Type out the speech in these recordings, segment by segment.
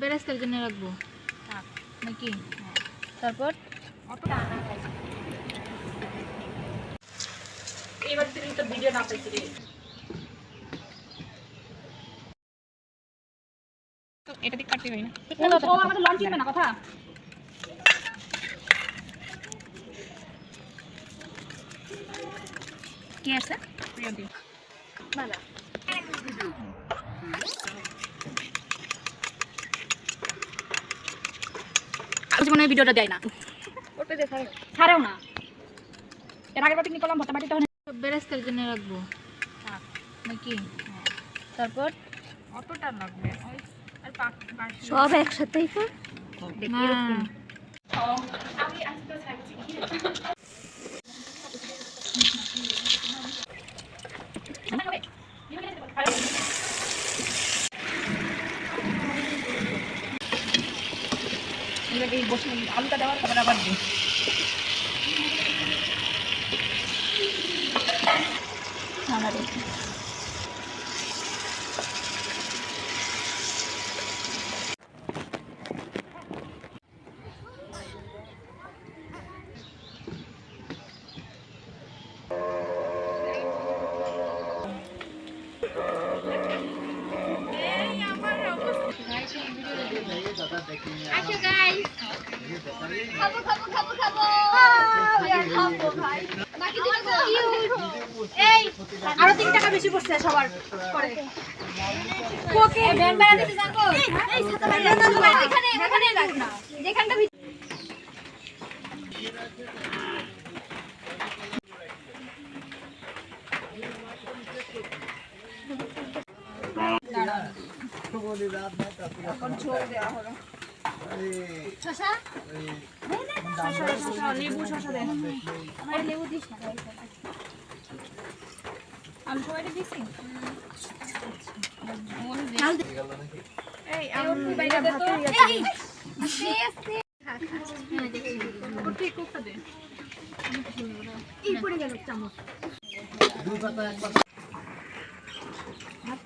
বেরেস্তার জন্য রাখব। নাকি? তারপর? এবার তুই তো ভিডিও না পাইছি রে এটা দিক কাটতে পারি না। ও আমাদের লঞ্চ কিনবে না কথা। কি আছে? প্রিয়ন্তি আজ মনে হয় ভিডিওটা দেয় না। ছাড়েও না। এর আগের পিকনিক করলাম? তখন বেরেস্তের জন্য রাখব। নাকি তারপর? অতটা লাগবে ওই আর পাক সব একসাথেই তো আমি আজকে এই বসে আলুটা দেওয়ার তারপরে আবার দিই খাব খাব খাব খাব খাব ভাই বাকি দিন তো এই আরও 3 টাকা বেশি পড়ছে সবার পরে। কোকে। ব্যান ব্যান দিতে এই ছাতা এখানে এখানে রাখ না। যেখানটা ভিতরে শশা? দেন লেবু দিস না। আমি সবাইকে দিছি? এই ওর বাইরে তো এই আস্তে আস্তে। ঠিক কোকটা দে। এই পড়ে গেল চামচ। মানে এরকম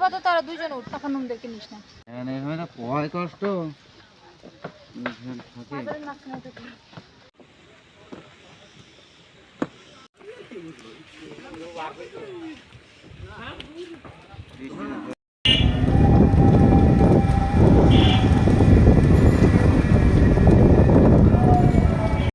আপাতত তারা দুইজন উঠ তখন দেখে নিস না। এখানে পয় কষ্ট।